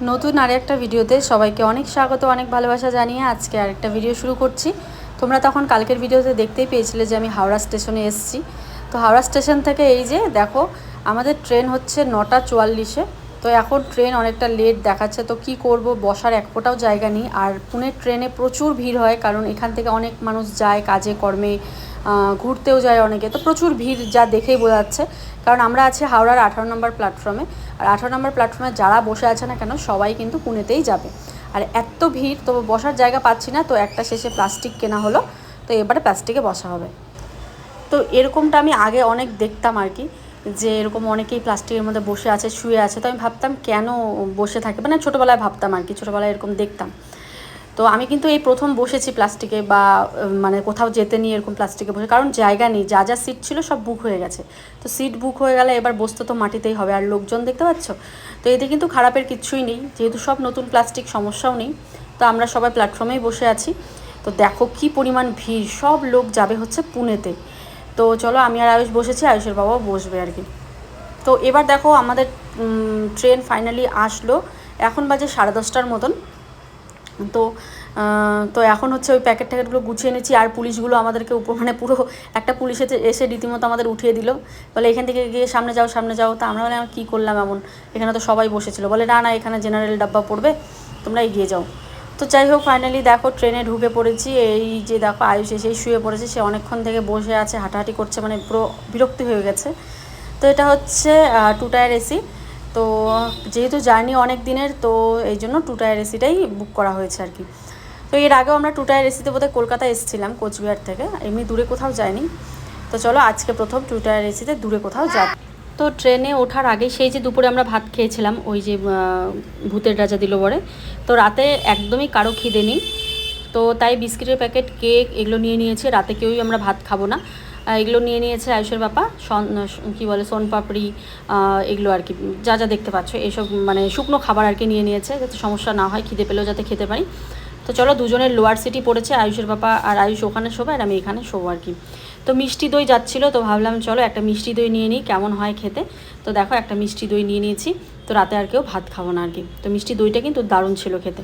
নতুন আরেকটা ভিডিওতে সবাইকে অনেক স্বাগত, অনেক ভালোবাসা জানিয়ে আজকে আরেকটা ভিডিও শুরু করছি। তোমরা তখন কালকের ভিডিওতে দেখতেই পেয়েছিলে যে আমি হাওড়া স্টেশনে এসেছি। তো হাওড়া স্টেশন থেকে এই যে দেখো, আমাদের ট্রেন হচ্ছে নটা চুয়াল্লিশে। তো এখন ট্রেন অনেকটা লেট দেখাচ্ছে, তো কি করব? বসার এক ফোঁটাও জায়গা নেই। আর পুনের ট্রেনে প্রচুর ভিড় হয়, কারণ এখান থেকে অনেক মানুষ যায় কাজে, কর্মে। ঘুরতেও যায় অনেকে। তো প্রচুর ভিড় যা দেখেই বোঝা যাচ্ছে। কারণ আমরা আছি হাওড়ার আঠারো নম্বর প্ল্যাটফর্মে আর আঠারো নম্বর প্ল্যাটফর্মে যারা বসে আছে না কেন, সবাই কিন্তু পুনেতেই যাবে। আর এত ভিড় তো বসার জায়গা পাচ্ছি না, তো একটা শেষে প্লাস্টিক কেনা হলো। তো এবারে প্লাস্টিকে বসা হবে। তো এরকমটা আমি আগে অনেক দেখতাম আর কি, যে এরকম অনেকেই প্লাস্টিকের মধ্যে বসে আছে, শুয়ে আছে। তো আমি ভাবতাম কেন বসে থাকে? মানে ছোটোবেলায় ভাবতাম আর কি, ছোটোবেলায় এরকম দেখতাম। তো আমি কিন্তু এই প্রথম বসেছি প্লাস্টিকে বা মানে কোথাও যেতে নিয়ে এরকম প্লাস্টিকে বসে, কারণ জায়গা নেই, যা যা সিট ছিল সব বুক হয়ে গেছে। তো সিট বুক হয়ে গেলে এবার বসতে তো মাটিতেই হবে, আর লোকজন দেখতে পাচ্ছ? তো এতে কিন্তু খারাপের কিচ্ছুই নেই, যেহেতু সব নতুন প্লাস্টিক, সমস্যাও নেই। তো আমরা সবাই প্ল্যাটফর্মেই বসে আছি। তো দেখো কি পরিমাণ ভিড়, সব লোক যাবে হচ্ছে পুনেতে। তো চলো আমি আর আয়ুষ বসেছি, আয়ুষের বাবাও বসবে আর কি। তো এবার দেখো আমাদের ট্রেন ফাইনালি আসলো। এখন বাজে সাড়ে দশটার মতন। তো তো এখন হচ্ছে ওই প্যাকেট ট্যাকেটগুলো গুছিয়ে নিচ্ছি আর পুলিশগুলো আমাদেরকে উপর মানে পুরো একটা পুলিশ এসে এসে রীতিমতো আমাদের উঠিয়ে দিল। বলে এখান থেকে গিয়ে সামনে যাও সামনে যাও। তা আমরা বলে কী করলাম এমন? এখানে তো সবাই বসেছিল। বলে, না না, এখানে জেনারেল ডাব্বা পড়বে, তোমরা এগিয়ে যাও। তো যাই হোক ফাইনালি দেখো ট্রেনে ঢুকে পড়েছি। এই যে দেখো, আয়ুষ এসেই শুয়ে পড়েছে। সে অনেকক্ষণ থেকে বসে আছে, হাঁটাহাঁটি করছে মানে পুরো বিরক্তি হয়ে গেছে। তো এটা হচ্ছে টু টায়ার এসি তো যেহেতু জার্নি অনেক দিনের, তো এই জন্য টু টায়ার এসিটাই বুক করা হয়েছে আর কি। তো এর আগেও আমরা টু টায়ার এসিতে বোধহয় কলকাতা এসেছিলাম, কোচবিহার থেকে। এমনি দূরে কোথাও যাইনি। তো চলো আজকে প্রথম টু টায়ার এসিতে দূরে কোথাও যাব তো ট্রেনে ওঠার আগে সেই যে দুপুরে আমরা ভাত খেয়েছিলাম, ওই যে ভূতের রাজা দিল বলে তো রাতে একদমই কারও খিদে নেই। তো তাই বিস্কিটের প্যাকেট, কেক এগুলো নিয়ে নিয়েছে, রাতে কেউই আমরা ভাত খাব না। এগুলো নিয়ে নিয়েছে আয়ুষের বাপা সন কী বলে, সোনপাপড়ি এগুলো আর কি। যা যা দেখতে পাচ্ছ এইসব মানে শুকনো খাবার আর কি নিয়ে নিয়েছে, যাতে সমস্যা না হয়, খিদে পেলেও যাতে খেতে পারি। তো চলো দুজনের লোয়ার সিটি পড়েছে, আয়ুষের বাপা আর আয়ুষ ওখানে শোবে আর আমি এখানে শোবো আর কি। তো মিষ্টি দই যাচ্ছিল, তো ভাবলাম চলো একটা মিষ্টি দই নিয়ে নিই, কেমন হয় খেতে। তো দেখো একটা মিষ্টি দই নিয়ে নিয়েছি, তো রাতে আর কেউ ভাত খাব না আর কি। তো মিষ্টি দইটা কিন্তু দারুণ ছিল খেতে।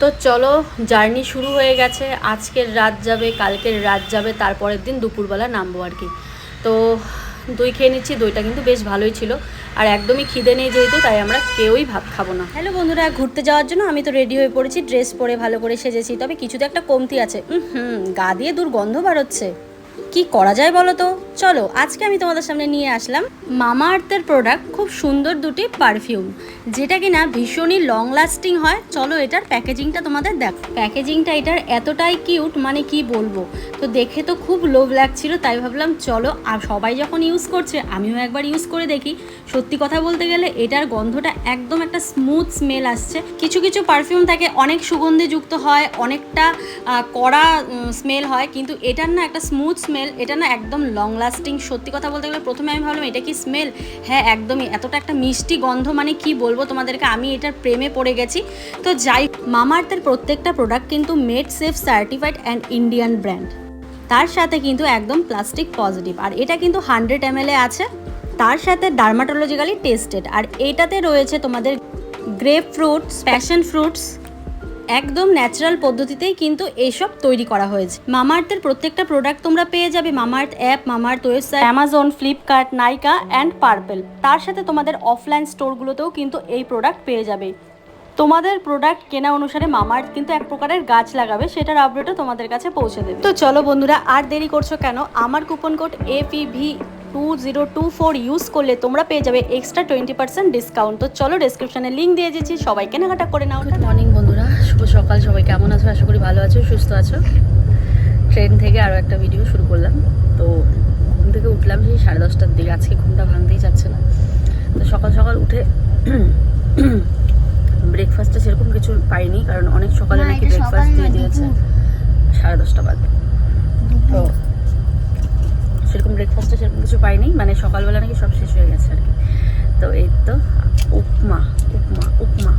তো চলো, জার্নি শুরু হয়ে গেছে। আজকের রাত যাবে, কালকের রাত যাবে, তারপরের দিন দুপুরবেলা নামবো আর কি। তো দই খেয়ে নিচ্ছি, দইটা কিন্তু বেশ ভালোই ছিল। আর একদমই খিদে নেই যেহেতু, তাই আমরা কেউই ভাত খাব না। হ্যালো বন্ধুরা, ঘুরতে যাওয়ার জন্য আমি তো রেডি হয়ে পড়েছি, ড্রেস পরে ভালো করে সেজেছি। তবে কিছুতে একটা কমতি আছে। হুম, গা দিয়ে দুর্গন্ধ বাড়চ্ছে কি করা যায় বলো তো? চলো, আজকে আমি তোমাদের সামনে নিয়ে আসলাম মামা আর্থের প্রোডাক্ট খুব সুন্দর দুটি পারফিউম যেটা কিনা ভীষণই লং লাস্টিং হয়। চলো, এটার প্যাকেজিংটা তোমাদের দেখ প্যাকেজিংটা এটার এতটাই কিউট মানে কি বলব? তো দেখে তো খুব লোভ লাগছিল, তাই ভাবলাম চলো, আর সবাই যখন ইউজ করছে, আমিও একবার ইউজ করে দেখি। সত্যি কথা বলতে গেলে, এটার গন্ধটা একদম একটা স্মুথ স্মেল আসছে। কিছু কিছু পারফিউম থাকে, অনেক সুগন্ধিযুক্ত হয়, অনেকটা কড়া স্মেল হয়, কিন্তু এটার না একটা স্মুথ স্মেল এটা না একদম লং লাস্টিং সত্যি কথা বলতে গেলে প্রথমে আমি ভাবলাম, এটা কি স্মেল হ্যাঁ একদমই, এতটা একটা মিষ্টি গন্ধ মানে কি বলব তোমাদেরকে, আমি এটার প্রেমে পড়ে গেছি। তো যাই মামার্থের প্রত্যেকটা প্রোডাক্ট কিন্তু made safe certified and Indian brand তার সাথে কিন্তু একদম প্লাস্টিক পজিটিভ আর এটা কিন্তু হান্ড্রেড এম আছে। তার সাথে ডার্মাটোলজিক্যালি টেস্টেড আর এটাতে রয়েছে তোমাদের গ্রেপ ফ্রুটস প্যাশন ফ্রুটস একদম ন্যাচারাল পদ্ধতিতেই কিন্তু এইসব তৈরি করা হয়েছে। মামাআর্থের প্রত্যেকটা প্রোডাক্ট তোমরা পেয়ে যাবে Mamaearth app Mamaearth website Amazon Flipkart Nykaa and Purplle তার সাথে তোমাদের অফলাইন স্টোরগুলোতেও কিন্তু এই প্রোডাক্ট পেয়ে যাবে। তোমাদের প্রোডাক্ট কেনা অনুসারে মামাআর্থ কিন্তু এক প্রকারের গাছ লাগাবে, সেটার আপডেটও তোমাদের কাছে পৌঁছে দেবে। তো চলো বন্ধুরা, আর দেরি করছ কেন? আমার coupon code APV two zero two four use করলে তোমরা পেয়ে যাবে এক্সট্রা টোয়েন্টি পার্সেন্ট ডিসকাউন্ট তো চলো ডিসক্রিপশনে লিঙ্ক দিয়ে দিয়েছি সবাই কেনাকাটা করে নাও। গুড মর্নিং বন্ধুরা। শুভ সকাল সবাই কেমন আছো? আশা করি ভালো আছো সুস্থ আছো। ট্রেন থেকে আরও একটা ভিডিও শুরু করলাম। তো ঘুম থেকে উঠলাম সেই সাড়ে দশটার দিকে। আজকে ঘুমটা ভাঙতেই চাচ্ছে না। তো সকাল সকাল উঠে ব্রেকফাস্টে সেরকম কিছু পাইনি কারণ অনেক সকালে নাকি ব্রেকফাস্ট দিয়ে দিয়েছে। সাড়ে দশটা বাজে। তো সেরকম ব্রেকফাস্টে সেরকম কিছু পাইনি। মানে সকালবেলা নাকি সব শেষ হয়ে গেছে আর কি। তো এই তো উপমা উপমা উপমা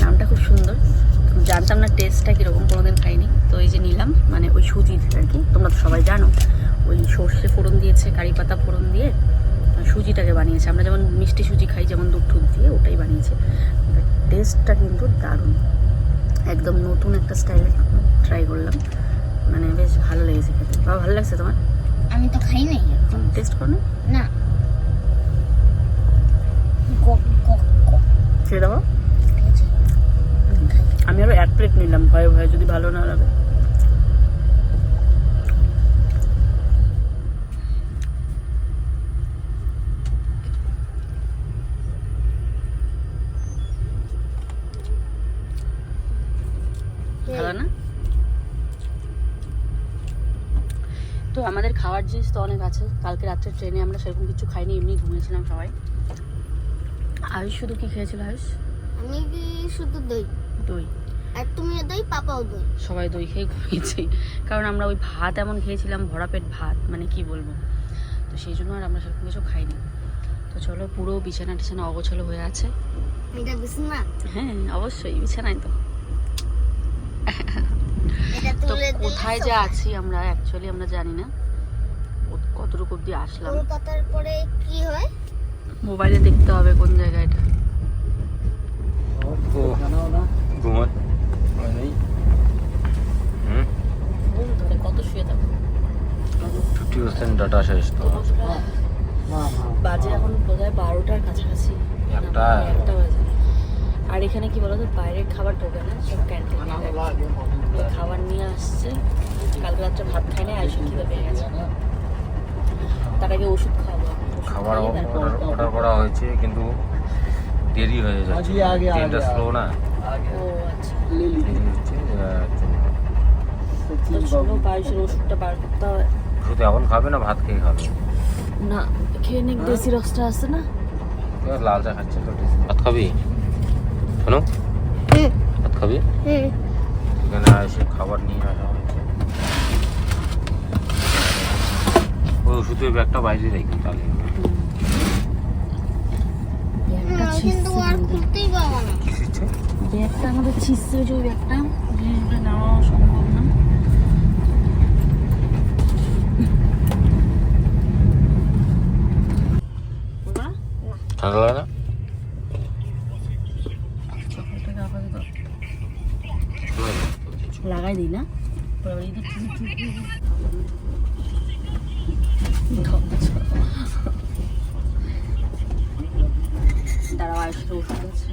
নামটা খুব সুন্দর জানতাম না টেস্টটা কীরকম? কোনোদিন খাইনি। তো এই যে নিলাম মানে ওই সুজির আর কি। তোমরা তো সবাই জানো ওই সর্ষে ফোড়ন দিয়েছে কারি পাতা ফোড়ন দিয়ে সুজিটাকে বানিয়েছে। আমরা যেমন মিষ্টি সুজি খাই যেমন দুধ টুধ দিয়ে ওটাই বানিয়েছে। টেস্টটা কিন্তু দারুণ। একদম নতুন একটা স্টাইলে ট্রাই করলাম। মানে বেশ ভালো লেগেছে খেতে। বাবা ভালো লাগছে তোমার? আমি তো খাই নাই একদম টেস্ট করো না? ছেড়ে খেয়েছি। আমি আরও এক প্লেট নিলাম, ভয়ে ভয়ে, যদি ভালো না লাগে। না? তো আমাদের খাওয়ার জিনিস তো অনেক আছে, কালকে রাত্রে ট্রেনে আমরা সেরকম কিছু খাইনি, এমনি ঘুমিয়েছিলাম সবাই। আয়ুষ শুধু কি খেয়েছিল, আয়ুষ? আমি শুধু দই। দই। আর তুমিও দই পাপাও দই। সবাই দই খেয়ে ঘুমিয়েছি। কারণ আমরা ওই ভাত এমন খেয়েছিলাম ভরা পেট ভাত মানে কি বলব? তো সেই জন্য আর আমরা সেরকম কিছু খাইনি। তো চলো পুরো বিছানা টিছানা অগোছালো হয়ে আছে। এটা না হ্যাঁ অবশ্যই বিছানায় তো। তো কোথায় যে আছি আমরা অ্যাকচুয়ালি আমরা জানি না। কতটুকু অব্দি আসলাম। কলকাতার পরে কি হয়? মোবাইলে দেখতে হবে কোন জায়গাটা ঘুমোয়। হয় নাই। হুম? কত শুয়ে থাকো? ফিফটি পার্সেন্ট ডাটা শেষ তো। বাজে এখন বোধহয় বারোটার কাছাকাছি। একটা। একটা বাজে। আর এখানে কি বলতো বাইরের খাবার ঢোকে না সব ক্যান্টিন খাবার নিয়ে আসছে। কালকে রাত্রে ভাত খাই না আইসি খিদে পেয়ে গেছে। তার আগে ওষুধ খাওয়াবো খাবার অর্ডার অর্ডার করা হয়েছে কিন্তু দেরি হয়ে যাচ্ছে। ট্রেনটা স্লো না? ও আচ্ছা হচ্ছে ওষুধটা বার করতে এখন খাবে না ভাত খেয়ে খাবে। না খেয়ে নিক দেশি রসটা আছে না? এবার লাল চা খাচ্ছে তো ভাত খাবি? শোনো হুম। ভাত খাবি? এখানে এসে খাবার নিয়ে আসা ওই ওষুধের ব্যাগটা বাইরে রাখি তাহলে। কিন্তু আর খুলতেই পারব না। কি শিখছে ব্যাগটা আমাদের ছিঁড়ছে যে ওই ব্যাগটা জিনিসটা নেওয়া সম্ভব না? ঠান্ডা লাগে না লাগাই দিই না। দাঁড়াও আয়ুষের ওষুধ আছে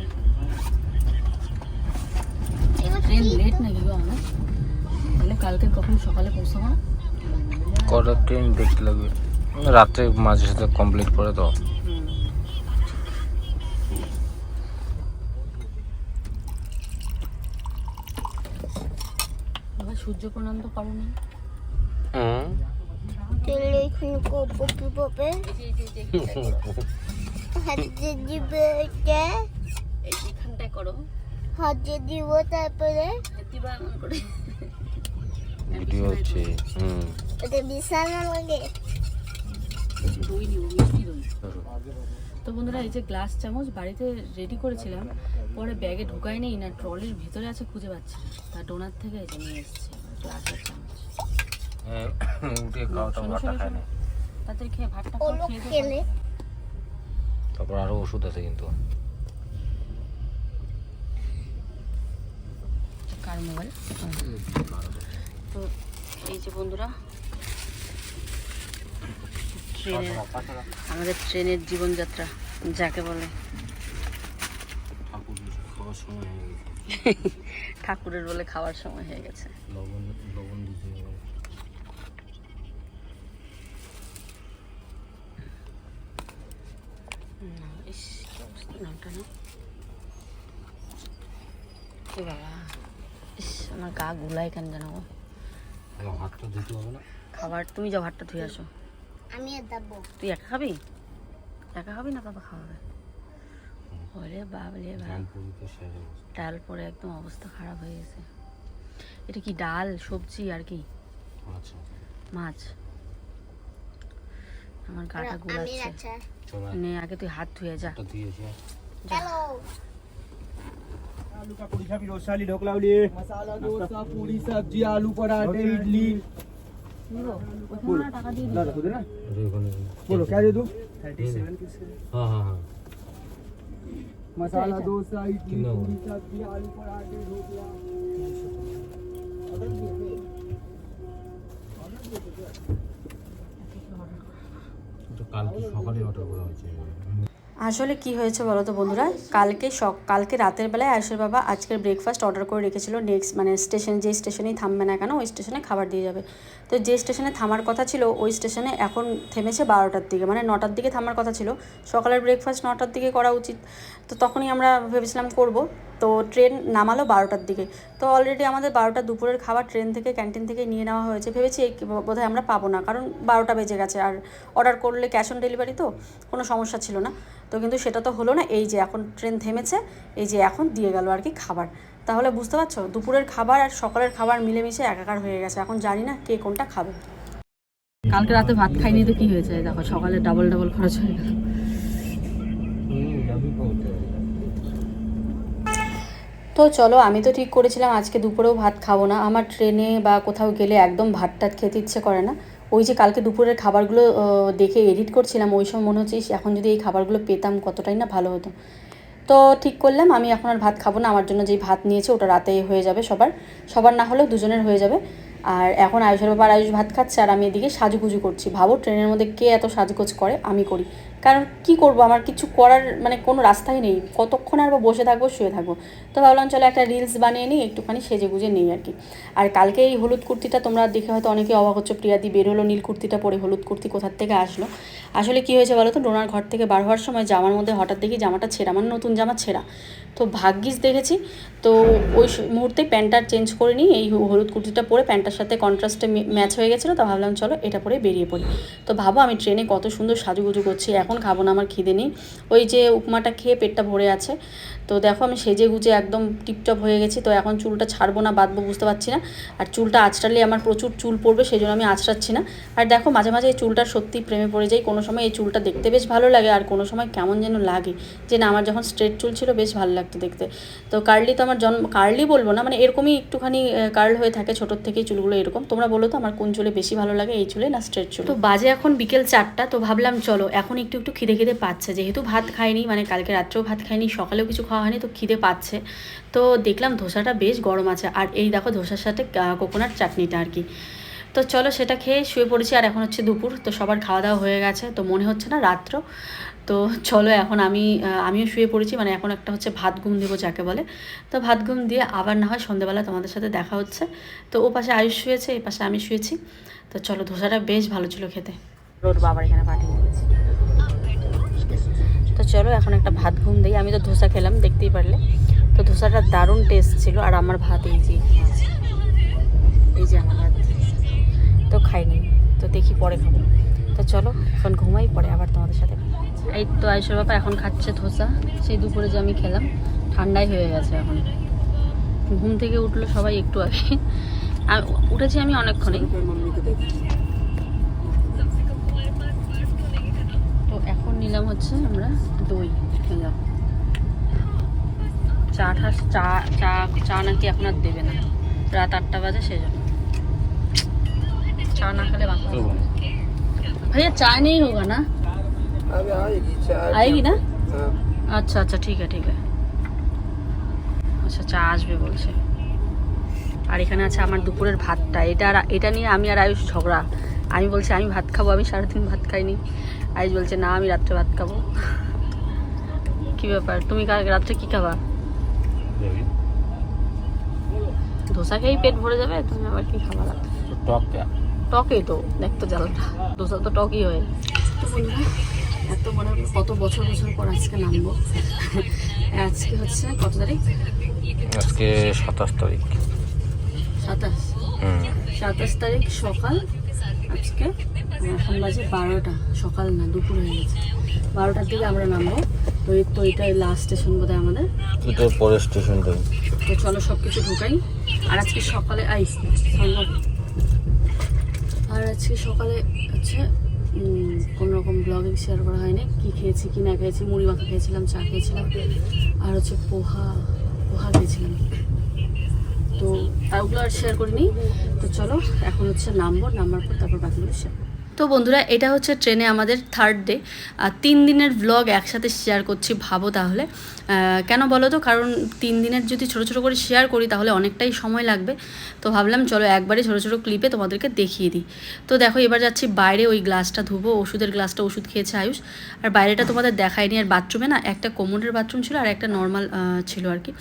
ট্রেন লেট নাকি গো আমার তাহলে কালকে কখন সকালে পৌঁছাবো না? কটা ট্রেন দেখতে লাগবে? রাত্রে মাঝে সাথে কমপ্লিট করে তো আবার সূর্য প্রণাম তো করো নি। তেলে এখানে কোপো কি হাতে দিব এটা এখানটায় করো। হাতে দিব তারপরে? দিবা ভিডিও হচ্ছে হুম। এটা বিশাল লাগে। দই নিব মিষ্টি দই। তো বন্ধুরা এই যে গ্লাস চামচ বাড়িতে রেডি করেছিলাম পরে ব্যাগে ঢুকাই নেই না ট্রলির ভিতরে আছে খুঁজে পাচ্ছি না। তার ডোনার থেকে এই যে নিয়ে এসেছি গ্লাসের চামচ। হ্যাঁ, উঠে খাওয়া তো ভাতটা শোনো, না তাড়াতাড়ি খেয়ে ভাতটা খেয়ে তারপর আরও ওষুধ আছে কিন্তু। কার মোবাইল তো এই যে বন্ধুরা ট্রেনের আমাদের ট্রেনের জীবনযাত্রা যাকে বলে। ঠাকুরের বলে খাওয়ার সময় হয়ে গেছে। না, কি নামটা না? বাবা? ইস আমার গা গুলাই কেন জানাব হাতটা ধুতে হবে না। খাবার তুমি যাও হাতটা ধুয়ে আসো। আমি দেবো। তুই একা খাবি? একা খাবি না বাবা খাওয়াবে? ওরে বাবলে বাবা ডাল পরে একদম অবস্থা খারাপ হয়ে গেছে। এটা কি ডাল সবজি আর কি? আচ্ছা মাছ। আমার গাটা গুলাচ্ছে। নে আগে তুই হাত ধুয়ে যা। দিয়ে চলো आलू का पूरी छापी रोसाली ढोकलावली मसाला डोसा पूरी सब्जी आलू पराठे इडली টাকা দিয়ে ना खुद ना ওখানে बोलो क्या दे दूं थर्टी सेवन হ্যাঁ হ্যাঁ হ্যাঁ मसाला डोसा इडली कितना हुआ? पूरी सब्जी आलू पराठे ढोकला কালকে সকালে অর্ডার করা হয়েছে আসলে কি হয়েছে বলো তো বন্ধুরা? কালকে সক, কালকে রাতের বেলায় আয়ুষের বাবা আজকের ব্রেকফাস্ট অর্ডার করে রেখেছিল। নেক্সট মানে স্টেশন যে স্টেশনেই থামবে না কেন, ওই স্টেশনে খাবার দিয়ে যাবে। তো যে স্টেশনে থামার কথা ছিল, ওই স্টেশনে এখন থেমেছে বারোটার দিকে মানে নটার দিকে থামার কথা ছিল। সকালের ব্রেকফাস্ট নটার দিকে করা উচিত। তো তখনই আমরা ভেবেছিলাম করব। তো ট্রেন নামালো বারোটার দিকে। তো অলরেডি আমাদের বারোটা দুপুরের খাবার ট্রেন থেকে ক্যান্টিন থেকে নিয়ে নেওয়া হয়েছে। ভেবেছি এই বোধহয় আমরা পাবো না কারণ বারোটা বেজে গেছে। আর অর্ডার করলে ক্যাশ অন ডেলিভারি তো কোনো সমস্যা ছিল না। তো কিন্তু সেটা তো হলো না এই যে এখন ট্রেন থেমেছে এই যে এখন দিয়ে গেল আর কি খাবার। তাহলে বুঝতে পারছ? দুপুরের খাবার আর সকালের খাবার মিলেমিশে একাকার হয়ে গেছে। এখন জানি না কে কোনটা খাবে। কালকে রাতে ভাত খাইনি তো কি হয়েছে? দেখো সকালে ডাবল ডাবল খরচ হয়ে গেল। তো চলো, আমি তো ঠিক করেছিলাম আজকে দুপুরেও ভাত খাব না। আমার ট্রেনে বা কোথাও গেলে একদম ভাত টাত খেতে ইচ্ছে করে না। ওই যে কালকে দুপুরের খাবারগুলো দেখে এডিট করছিলাম, ওই সময় মনে হচ্ছে এখন যদি এই খাবারগুলো পেতাম কতটাই না ভালো হতো। তো ঠিক করলাম, আমি এখন আর ভাত খাব না, আমার জন্য যেই ভাত নিয়েছে ওটা রাতে হয়ে যাবে সবার। সবার না হলেও দুজনের হয়ে যাবে। আর এখন আয়ুষের বাবার আয়ুষ ভাত খাচ্ছে, আর আমি এদিকে সাজুগুজু করছি। ভাবো ট্রেনের মধ্যে কে এত সাজগোজ করে, আমি করি। কারণ কি করব? আমার কিছু করার মানে কোনো রাস্তাই নেই। কতক্ষণ আর বসে থাকব, শুয়ে থাকব? তো ভাবলাম চলো একটা রিলস বানিয়ে নিই, একটুখানি সেজে গুজে নিই আর কি। আর কালকে এই হলুদ কুর্তিটা তোমরা দেখে হয়তো অনেকে অবাক হচ্ছে, প্রিয়াদি বের হলো নীল কুর্তিটা পরে হলুদ কুর্তি কোথার থেকে আসলো? আসলে কি হয়েছে বলো তো ডোনার ঘর থেকে বার হওয়ার সময় জামার মধ্যে হঠাৎ দেখি জামাটা ছেঁড়া মানে নতুন জামা ছেঁড়া। তো ভাগ্যিস দেখেছি, তো ওই মুহূর্তে প্যান্টটা চেঞ্জ করে নিই, এই হলুদ কুর্তিটা পরে প্যান্টটার সাথে কন্ট্রাস্টে ম্যাচ হয়ে গেছিল, তো ভাবলাম চলো এটা পরে বেরিয়ে পড়ি। তো ভাবো আমি ট্রেনে কত সুন্দর সাজুগুজু করছি, এখন খাব না আমার খিদে নেই। ওই যে উপমাটা খেয়ে পেটটা ভরে আছে। তো দেখো আমি সেজে গুজে একদম টিপটপ হয়ে গেছি, তো এখন চুলটা ছাড়বো না, বাঁধবো বুঝতে পারছি না। আর চুলটা আঁচড়ালে আমার প্রচুর চুল পড়বে, সেই জন্য আমি আঁচড়াচ্ছি না। আর দেখো মাঝে মাঝে এই চুলটার সত্যি প্রেমে পড়ে যাই কোনো সময় এই চুলটা দেখতে বেশ ভালো লাগে, আর কোনো সময় কেমন যেন লাগে। যে না, আমার যখন স্ট্রেট চুল ছিল বেশ ভালো লাগতো দেখতে। তো কার্লি তো আমার জন্ম, কার্লি বলব না মানে এরকমই একটুখানি কার্ল হয়ে থাকে, ছোটোর থেকেই চুলগুলো এরকম। তোমরা বলো তো, আমার কোন চুলে বেশি ভালো লাগে, এই চুলে না স্ট্রেট চুল? তো বাজে এখন বিকেল চারটা, তো ভাবলাম চলো, এখন একটু একটু খিদে খিদে পাচ্ছে। যেহেতু ভাত খাইনি মানে কালকে রাত্রেও ভাত খাইনি, সকালেও কিছু খাওয়া হয়নি, তো খিদে পাচ্ছে। তো দেখলাম ধোসাটা বেশ গরম আছে। আর এই দেখো ধোসার সাথে কোকোনাট চাটনিটা আর কি। তো চলো সেটা খেয়ে শুয়ে পড়েছি, আর এখন হচ্ছে দুপুর। তো সবার খাওয়া দাওয়া হয়ে গেছে, তো মনে হচ্ছে না রাত্র। তো চলো এখন আমি আমিও শুয়ে পড়েছি মানে এখন একটা হচ্ছে ভাত ঘুম দেবো যাকে বলে। তো ভাত ঘুম দিয়ে আবার না হয় সন্ধ্যেবেলা তোমাদের সাথে দেখা হচ্ছে। তো ও পাশে আয়ুষ শুয়েছে, এই পাশে আমি শুয়েছি। তো চলো ধোসাটা বেশ ভালো ছিল খেতে। রোড বাবার এখানে পাঠিয়ে দিয়েছি। তো চলো এখন একটা ভাত ঘুম দিই। আমি তো ধোসা খেলাম দেখতেই পারলে। তো ধোসাটা দারুণ টেস্ট ছিল আর আমার ভাত এই যে এই যে আমার ভাত। তো খাইনি তো দেখি পরে খাব। তো চলো এখন ঘুমাই পরে আবার তোমাদের সাথে এই তো আয়ুষের বাবা এখন খাচ্ছে ধোসা। সেই দুপুরে যে আমি খেলাম ঠান্ডাই হয়ে গেছে এখন। ঘুম থেকে উঠল সবাই একটু আগে আমি উঠেছি আমি অনেকক্ষণই। নিলাম হচ্ছে আমরা দই চা ঠা চা চা চা নাকি এখন আর দেবে না। রাত আটটা বাজে সেই জন্য। চা না খেলে ভাইয়া চা নেই হোক না? আয়েগি না? আচ্ছা আচ্ছা ঠিক আছে ঠিক আছে। আচ্ছা চা আসবে বলছে। আর এখানে আছে আমার দুপুরের ভাতটা। এটা এটা নিয়ে আমি আর আয়ুষ ঝগড়া। আমি বলছি আমি ভাত খাব আমি সারাদিন ভাত খাইনি। আয়ুষ বলছে না আমি রাত্রে ভাত খাব। কি ব্যাপার? তুমি কাল রাত্রে কি খাবা? ধোসা খেয়েই পেট ভরে যাবে তুমি আবার কি খাবা রাত্রে? টক টকই তো দেখতো জ্বালাটা। দোসা তো টকই হয়। এত বড় কত বছর বছর পর আজকে নামবো। আজকে হচ্ছে কত তারিখ? আজকে সাতাশ তারিখ। সাতাশ। সাতাশ তারিখ সকাল আজকে। এখন বাজে বারোটা সকাল না দুপুর হয়ে গেছে। বারোটার দিকে আমরা নামবো। তো এই তো এটাই লাস্ট স্টেশন বোধহয় আমাদের। এটা পরের স্টেশনটাই তো চলো সব কিছু ঢুকাই। আর আজকে সকালে আই আর আজকে সকালে হচ্ছে কোনো রকম ব্লগিং শেয়ার করা হয়নি। কি খেয়েছি কি না খেয়েছি মুড়ি মাখা খেয়েছিলাম চা খেয়েছিলাম। আর হচ্ছে পোহা পোহা খেয়েছিলাম। তো ওগুলো আর শেয়ার করিনি। তো চলো, এখন হচ্ছে নামবো নাম্বার পর তারপর বাকিগুলো শেয়ার তো বন্ধুরা, এটা হচ্ছে ট্রেনে আমাদের থার্ড ডে আর তিন দিনের ব্লগ একসাথে শেয়ার করছি, ভাবো তাহলে। কেন বলো তো? কারণ তিন দিনের যদি ছোটো ছোটো করে শেয়ার করি, তাহলে অনেকটাই সময় লাগবে। তো ভাবলাম, চলো একবারে ছোটো ছোটো ক্লিপে তোমাদেরকে দেখিয়ে দিই। তো দেখো, এবার যাচ্ছি বাইরে, ওই গ্লাসটা ধুবো। ওষুধের গ্লাসটা ওষুধ খেয়েছে আয়ুষ। আর বাইরেটা তোমাদের দেখায়নি। আর বাথরুমে না, একটা কোমরের বাথরুম ছিল আর একটা নর্মাল ছিল আর কি।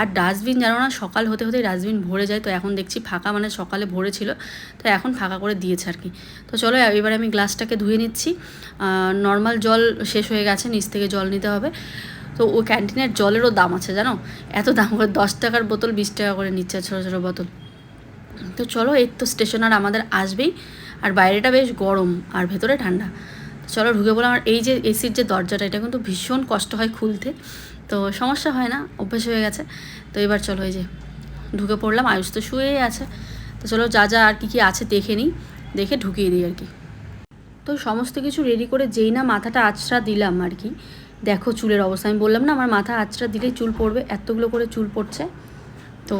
আর ডাস্টবিন জানো না, সকাল হতে হতে ডাস্টবিন ভরে যায়। তো এখন দেখছি ফাঁকা মানে সকালে ভরে ছিল তো এখন ফাঁকা করে দিয়েছে আর কি। তো চলো এবার আমি গ্লাসটাকে ধুয়ে নিচ্ছি। নর্মাল জল শেষ হয়ে গেছে, নিচ থেকে জল নিতে হবে। তো ওই ক্যান্টিনের জলেরও দাম আছে, জানো? এত দাম করে দশ টাকার বোতল, বিশ টাকা করে নিচ্ছে ছোটো ছোটো বোতল। তো চলো, এই তো স্টেশন আর আমাদের আসবেই। আর বাইরেটা বেশ গরম আর ভেতরে ঠান্ডা। চলো, ঢুকে বললাম আর এই যে এসির যে দরজাটা, এটা কিন্তু ভীষণ কষ্ট হয় খুলতে। তো সমস্যা হয় না, অভ্যেস হয়ে গেছে। তো এবার চলো, এই যে ঢুকে পড়লাম। আয়ুষ তো শুয়েই আছে। তো চলো, যা যা আর কী কী আছে দেখে নিই। দেখে ঢুকিয়ে দিই আর কি। তো সমস্ত কিছু রেডি করে যেই না মাথাটা আঁচড়া দিলাম আর কি। দেখো চুলের অবস্থা, আমি বললাম না, আমার মাথা আঁচড়া দিলেই চুল পড়বে, এতগুলো করে চুল পড়ছে। তো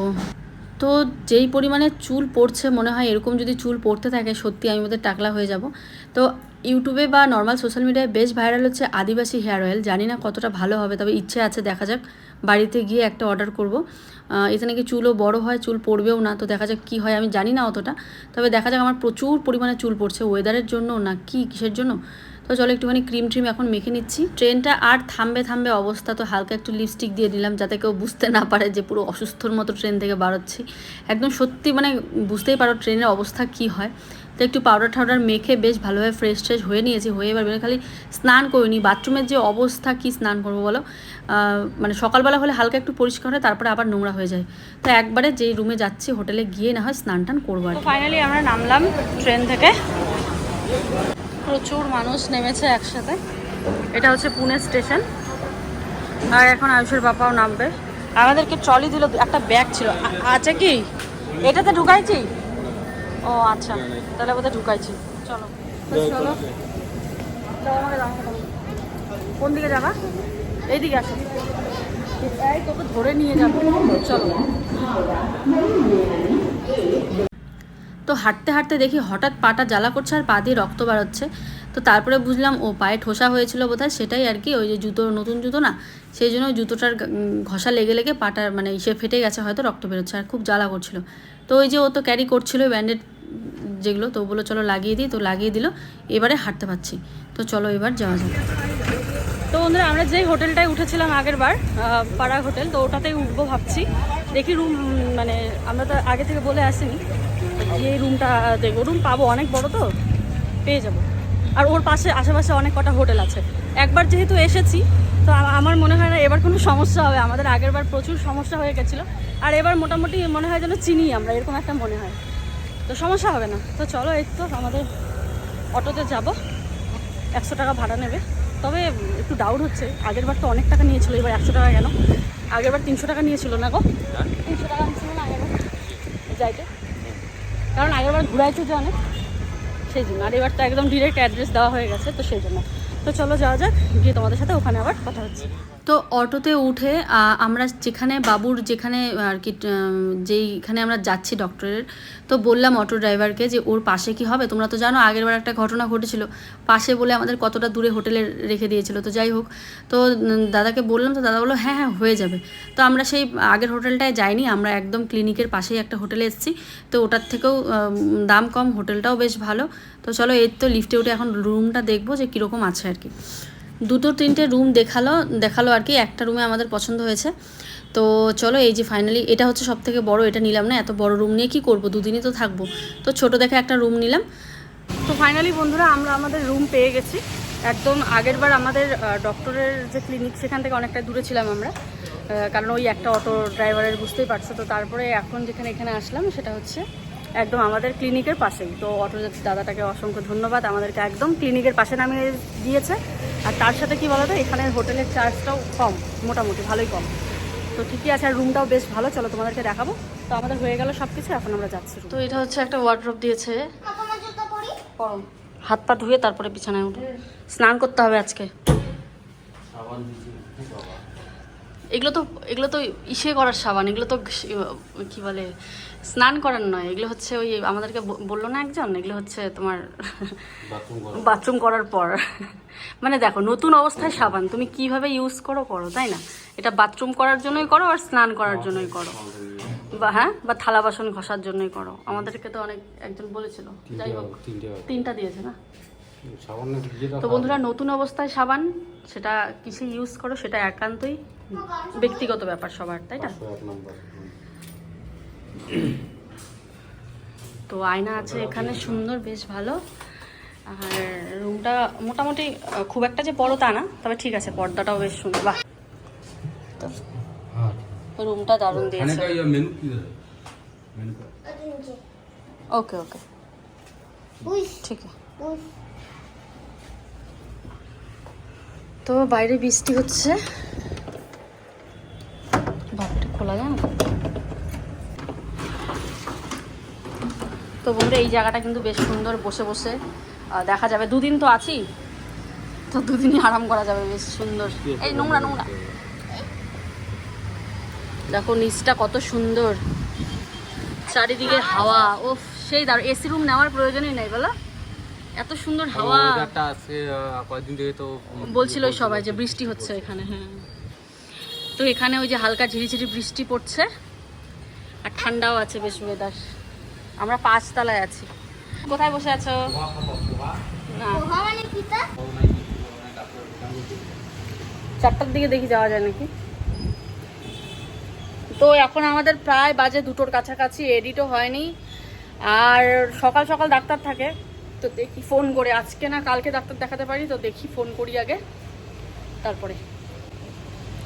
তো যেই পরিমাণে চুল পড়ছে মনে হয় এরকম যদি চুল পড়তে থাকে, সত্যি আমি ওদের টাকলা হয়ে যাব। তো ইউটিউবে বা নর্মাল সোশ্যাল মিডিয়ায় বেশ ভাইরাল হচ্ছে আদিবাসী হেয়ার অয়েল জানি না কতটা ভালো হবে, তবে ইচ্ছে আছে, দেখা যাক। বাড়িতে গিয়ে একটা অর্ডার করব। এতে নাকি চুলও বড় হয়, চুল পড়বেও না, তো দেখা যাক কী হয়, আমি জানি না অতটা। তবে দেখা যাক আমার প্রচুর পরিমাণে চুল পড়ছে ওয়েদারের জন্য না কি, কিসের জন্য? তো চলো একটুখানি ক্রিম ট্রিম এখন মেখে নিচ্ছি। ট্রেনটা আর থামবে থামবে অবস্থা, তো হালকা একটু লিপস্টিক দিয়ে দিলাম, যাতে কেউ বুঝতে না পারে যে পুরো অসুস্থর মতো ট্রেন থেকে বাড়াচ্ছি একদম সত্যি মানে বুঝতেই পারো ট্রেনের অবস্থা কি হয়। তো একটু পাউডার টাউডার মেখে বেশ ভালোভাবে ফ্রেশ ট্রেশ হয়ে নিয়েছি হয়ে এবার খালি স্নান করিনি। বাথরুমের যে অবস্থা কি স্নান করব বলো? মানে সকালবেলা হলে হালকা একটু পরিষ্কার হয় তারপরে আবার নোংরা হয়ে যায়। তো একবারে যেই রুমে যাচ্ছি হোটেলে গিয়ে না হয় স্নান টান করব আর ফাইনালি আমরা নামলাম ট্রেন থেকে। প্রচুর মানুষ নেমেছে একসাথে। এটা হচ্ছে পুনে স্টেশন। আর এখন আয়ুষের বাবাও নামবে। আমাদেরকে ট্রলি দিল একটা ব্যাগ ছিল। আছে কি? এটাতে ঢুকাইছি? ও আচ্ছা। তাহলে বোধহয় ঢুকাইছি। চলো। চলো। কোন দিকে যাবা? এইদিকে আসো। এই তোকে ধরে নিয়ে যাব। চলো। তো হাঁটতে হাঁটতে দেখি হঠাৎ পাটা জ্বালা করছে আর পা দিয়ে রক্ত বাড়াচ্ছে তো তারপরে বুঝলাম ও পায়ে ঠোসা হয়েছিল বোধহয়। সেটাই আর কি ওই যে জুতো নতুন জুতো না? সেই জন্য জুতোটার ঘষা লেগে লেগে পাটার মানে সে ফেটে গেছে হয়তো রক্ত বেরোচ্ছে। আর খুব জ্বালা করছিল। তো ওই যে ও তো ক্যারি করছিল ব্যান্ডেড যেগুলো, তো বলল, চলো লাগিয়ে দিই। তো লাগিয়ে দিল। এবারে হাঁটতে পারছি। তো চলো এবার যাওয়া যাক। তো বন্ধুরা, আমরা যেই হোটেলটায় উঠেছিলাম আগের বার পাড়া হোটেল, তো ওটাতেই উঠবো ভাবছি। দেখি রুম মানে আমরা তো আগে থেকে বলে আসিনি গিয়ে রুমটা দেখব। রুম পাবো, অনেক বড় তো, পেয়ে যাব। আর ওর পাশে, আশেপাশে অনেক কটা হোটেল আছে। একবার যেহেতু এসেছি, তো আমার মনে হয় না এবার কোনো সমস্যা হবে। আমাদের আগের বার প্রচুর সমস্যা হয়ে গেছিল। আর এবার মোটামুটি মনে হয় যেন চিনি আমরা, এরকম একটা মনে হয়। তো সমস্যা হবে না। তো চলো এই তো আমাদের অটোতে যাব। একশো টাকা ভাড়া নেবে। তবে একটু ডাউট হচ্ছে। আগের বার তো অনেক টাকা নিয়েছিল এবার একশো টাকা কেন? আগের বার তিনশো টাকা নিয়েছিল না গো? তিনশো টাকা নিয়েছিল না আগের বার। যাইতে। কারণ আগের বার ঘুরাইছো যে অনেক? সেই জন্য। আর এবার তো একদম ডিরেক্ট অ্যাড্রেস দেওয়া হয়ে গেছে তো সেই জন্য। তো চলো যাওয়া যাক গিয়ে তোমাদের সাথে ওখানে আবার কথা হচ্ছে। তো অটোতে উঠে আমরা যেখানে বাবুর যেখানে আর কি যেইখানে আমরা যাচ্ছি ডক্টরের, তো বললাম অটো ড্রাইভারকে যে, ওর পাশে কি হবে? তোমরা তো জানো, আগের বার একটা ঘটনা ঘটেছিল। পাশে বলে আমাদের কতটা দূরে হোটেলে রেখে দিয়েছিল, তো যাই হোক। তো দাদাকে বললাম, তো দাদা বলল হ্যাঁ হ্যাঁ হয়ে যাবে। তো আমরা সেই আগের হোটেলটায় যাইনি, আমরা একদম ক্লিনিকের পাশেই একটা হোটেলে এসেছি। তো ওটার থেকেও দাম কম, হোটেলটাও বেশ ভালো। তো চলো, এর তো লিফটে উঠে এখন রুমটা দেখব যে কীরকম আছে আর কি। দুটো তিনটে রুম দেখাল দেখাল আর কি। একটা রুমে আমাদের পছন্দ হয়েছে। তো চলো, এই যে ফাইনালি এটা হচ্ছে সব থেকে বড়, এটা নিলাম না, এত বড় রুম নিয়ে কি করব? দুদিনই তো থাকব। তো ছোট দেখে একটা রুম নিলাম। তো ফাইনালি বন্ধুরা, আমরা আমাদের রুম পেয়ে গেছি। একদম আগের বার আমাদের ডক্টরের যে ক্লিনিক সেখান থেকে অনেকটা দূরে ছিলাম আমরা। কারণ ওই একটা অটো ড্রাইভারের বুঝতেই পারছ। তো তারপরে এখন যেখানে এখানে আসলাম, সেটা হচ্ছে একদম আমাদের ক্লিনিকের পাশেই। তো অটো দাদাটাকে অসংখ্য ধন্যবাদ। আমাদেরকে একদম ক্লিনিকের পাশে নামিয়ে দিয়েছে। আর তার সাথে কি বলতো এখানে হোটেলের চার্জটাও কম মোটামুটি ভালোই কম। তো ঠিকই আছে আর রুমটাও বেশ ভালো। চলো তোমাদেরকে দেখাবো। তো আমাদের হয়ে গেল সব কিছু এখন আমরা যাচ্ছি তো এটা হচ্ছে একটা ওয়ার্ড্রপ দিয়েছে। গরম হাত পা ধুয়ে তারপরে বিছানায় উঠে। স্নান করতে হবে আজকে। এগুলো তো এগুলো তো ইসে করার সাবান এগুলো তো কি বলে স্নান করার নয় এগুলো হচ্ছে ওই আমাদেরকে বলল না একজন? এগুলো হচ্ছে তোমার বাথরুম করার পর। মানে দেখো নতুন অবস্থায় সাবান তুমি কীভাবে ইউজ করো করো তাই না? এটা বাথরুম করার জন্যই করো আর স্নান করার জন্যই করো। বা হ্যাঁ? বা থালা বাসন ঘষার জন্যই করো। আমাদেরকে তো অনেক একজন বলেছিল। যাই হোক তিনটা দিয়েছে না? তো বন্ধুরা নতুন অবস্থায় সাবান সেটা কিসে ইউজ করো সেটা একান্তই ব্যক্তিগত ব্যাপার সবার তাই না? তো আয়না আছে এখানে সুন্দর বেশ ভালো। আর রুমটা মোটামুটি খুব একটা যে বড় তা না তবে ঠিক আছে পর্দাটাও বেশ সুন্দর। বাহ! তো রুমটা দারুণ দিয়েছে। ওকে ওকে। উই ঠিক আছে। তো বাইরে বৃষ্টি হচ্ছে। খোলা যায় না? তো বন্ধুরা এই জায়গাটা কিন্তু বেশ সুন্দর বসে বসে। দেখা যাবে। দুদিন তো আছি। তো দুদিনই আরাম করা যাবে বেশ সুন্দর। এই নোংরা নোংরা। দেখো নিচটা কত সুন্দর। চারিদিকে হাওয়া। ও সেই দাঁড় এসি রুম নেওয়ার প্রয়োজনই নেই বলো। এত সুন্দর হাওয়া। ওয়েদারটা কয়েকদিন থেকে তো বলছিল ওই সবাই যে বৃষ্টি হচ্ছে এখানে হ্যাঁ। তো এখানে ওই যে হালকা ঝিরিঝিরি বৃষ্টি পড়ছে। আর ঠান্ডাও আছে বেশ ওয়েদার আমরা পাঁচতলায় আছি। কোথায় বসে আছো? চারটার দিকে দেখি যাওয়া যায় নাকি? তো এখন আমাদের প্রায় বাজে দুটোর কাছাকাছি এডিটও হয়নি। আর সকাল সকাল ডাক্তার থাকে, তো দেখি ফোন করে। আজকে না কালকে ডাক্তার দেখাতে পারি, তো দেখি ফোন করি আগে। তারপরে।